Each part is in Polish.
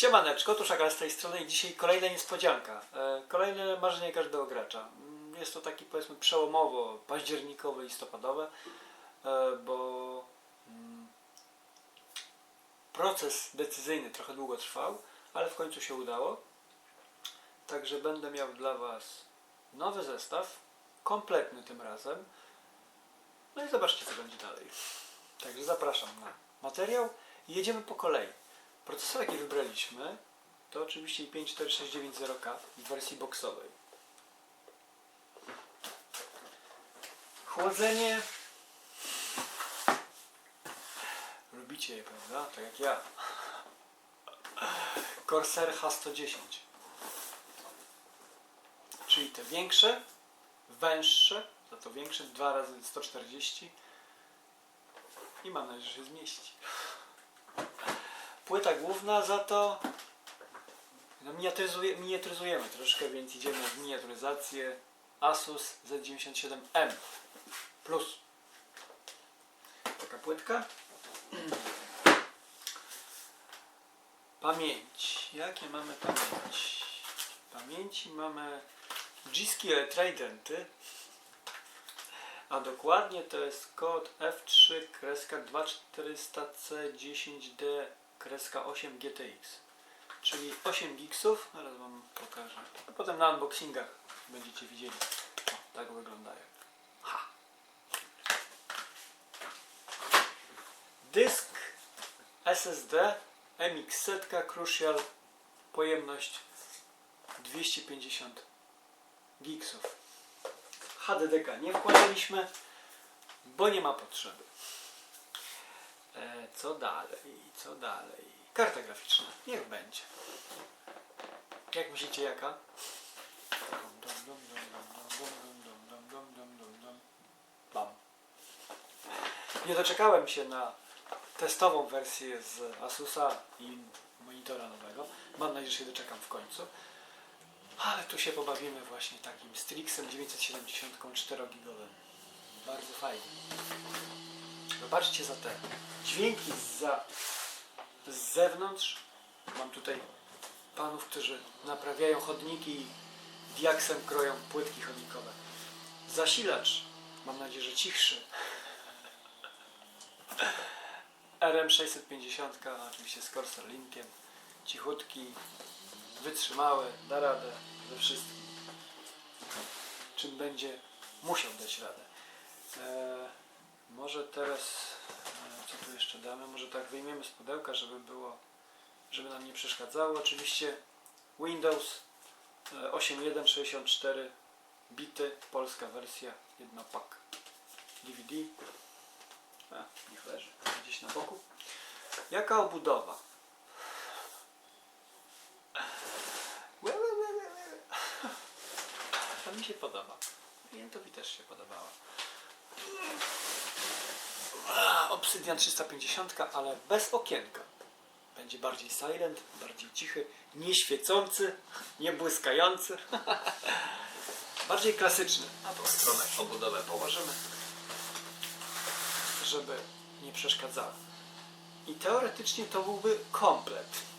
Siemaneczko, tu z tej strony i dzisiaj kolejna niespodzianka. E, Kolejne marzenie każdego gracza. Mm, Jest to taki powiedzmy przełomowo październikowe, listopadowe, bo mm, proces decyzyjny trochę długo trwał, ale w końcu się udało. Także będę miał dla Was nowy zestaw, kompletny tym razem. No i zobaczcie co będzie dalej. Także zapraszam na materiał i jedziemy po kolei. Procesor jaki wybraliśmy to oczywiście i54690K w wersji boxowej. Chłodzenie. Lubicie je, prawda? Tak jak ja. Corsair H110. Czyli te większe, węższe, za to większe, 2 razy 140 i mam nadzieję, że się zmieści. Płyta główna za to no, miniaturyzuje, miniaturyzujemy troszkę, więc idziemy w miniaturyzację Asus Z97M Plus. Taka płytka. Pamięć. Jakie mamy pamięć? Pamięci mamy G-Skill Tridenty. A dokładnie to jest kod F3 kreska 2400C10D kreska 8 GTX. Czyli 8 gigsów. Zaraz wam pokażę. A potem na unboxingach będziecie widzieli. O, tak wyglądają. Ha. Dysk SSD MX setka Crucial pojemność 250 gigsów. HDDK nie wkładaliśmy, bo nie ma potrzeby co dalej, co dalej. Karta graficzna, niech będzie. Jak myślicie, jaka? Bam. Nie doczekałem się na testową wersję z Asusa i monitora nowego. Mam nadzieję, że się doczekam w końcu. Ale tu się pobawimy właśnie takim Strixem 974 gigowym. Bardzo fajnie. Zobaczcie za te dźwięki za, z zewnątrz. Mam tutaj panów, którzy naprawiają chodniki i diaksem kroją płytki chodnikowe. Zasilacz, mam nadzieję, że cichszy. RM650, oczywiście z Corsair Linkiem. Cichutki, wytrzymały, da radę ze wszystkim. Czym będzie musiał dać radę. E, może teraz, e, co tu jeszcze damy? Może tak wyjmiemy z pudełka, żeby było, żeby nam nie przeszkadzało. Oczywiście Windows e, 8164 bity, polska wersja, jednopak. DVD. A, niech leży gdzieś na boku. Jaka obudowa? To mi się podoba. Klientowi też się podobała. A, Obsydian 350, ale bez okienka. Będzie bardziej silent, bardziej cichy, nieświecący, niebłyskający. bardziej klasyczny. Na tą stronę obudowę położymy, żeby nie przeszkadzało. I teoretycznie to byłby komplet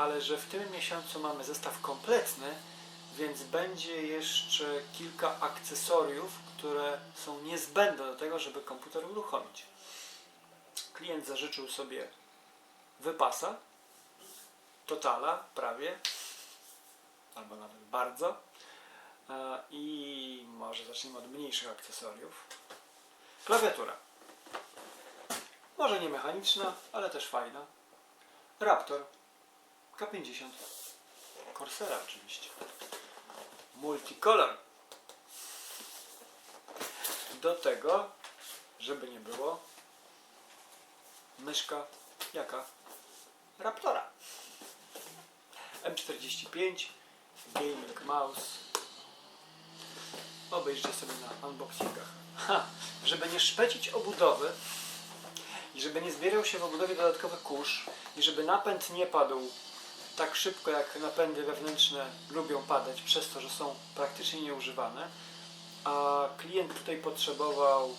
ale że w tym miesiącu mamy zestaw kompletny, więc będzie jeszcze kilka akcesoriów, które są niezbędne do tego, żeby komputer uruchomić. Klient zażyczył sobie wypasa, totala prawie, albo nawet bardzo. E, I może zaczniemy od mniejszych akcesoriów. Klawiatura. Może nie mechaniczna, ale też fajna. Raptor K50. Corsera oczywiście. Multicolor. Do tego, żeby nie było, myszka jaka? Raptora. M45, Gaming Mouse. Obejrzyjcie sobie na unboxingach. Ha, żeby nie szpecić obudowy i żeby nie zbierał się w obudowie dodatkowy kurz i żeby napęd nie padł tak szybko jak napędy wewnętrzne lubią padać przez to, że są praktycznie nieużywane, a klient tutaj potrzebował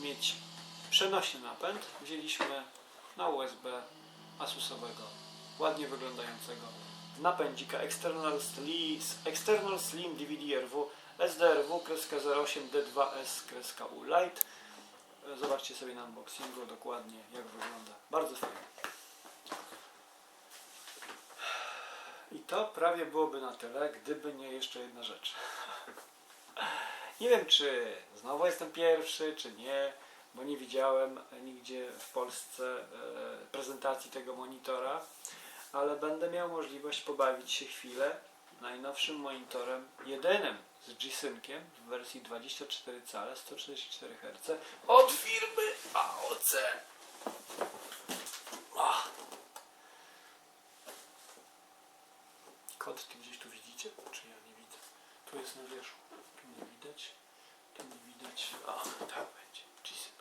mieć przenośny napęd, wzięliśmy na USB Asusowego ładnie wyglądającego napędzika External Slim, External Slim DVD RW SDRW kreska 08 D2S kreska U Lite. Zobaczcie sobie na unboxingu dokładnie jak wygląda. Bardzo fajnie. I to prawie byłoby na tyle, gdyby nie jeszcze jedna rzecz. Nie wiem, czy znowu jestem pierwszy, czy nie, bo nie widziałem nigdzie w Polsce e, prezentacji tego monitora, ale będę miał możliwość pobawić się chwilę najnowszym monitorem, jedynym z G-Synkiem w wersji 24 cale, 144 Hz od firmy AOC. Kod ty gdzieś tu widzicie? Czy ja nie widzę? Tu jest na wierzchu. Tu nie widać. Tu nie widać. O, tak będzie. G-Sync.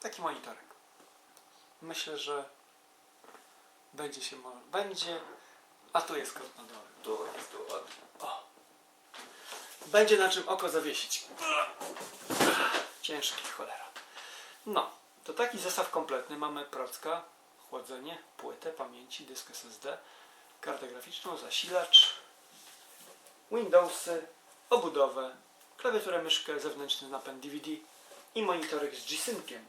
Taki monitorek. Myślę, że będzie się mo- będzie. A tu jest kod na dole. Tu jest tu. O. Będzie na czym oko zawiesić. Ciężki cholera. No, to taki zestaw kompletny. Mamy procka, chłodzenie, płytę pamięci, dysk SSD, kartę graficzną, zasilacz, Windowsy, obudowę, klawiaturę, myszkę, zewnętrzny napęd DVD i monitorek z G-Synkiem.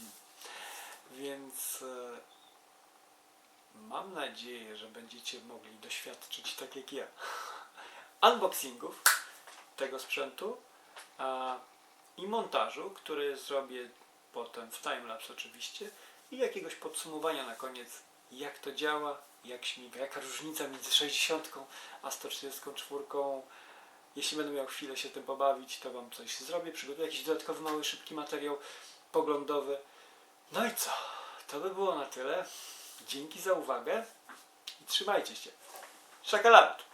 Więc e, mam nadzieję, że będziecie mogli doświadczyć tak jak ja unboxingów tego sprzętu i montażu, który zrobię potem w timelapse oczywiście i jakiegoś podsumowania na koniec jak to działa, jak śmiga, jaka różnica między 60 a 144 jeśli będę miał chwilę się tym pobawić, to Wam coś zrobię, przygotuję jakiś dodatkowy mały, szybki materiał poglądowy. No i co? To by było na tyle. Dzięki za uwagę i trzymajcie się. Szakalat!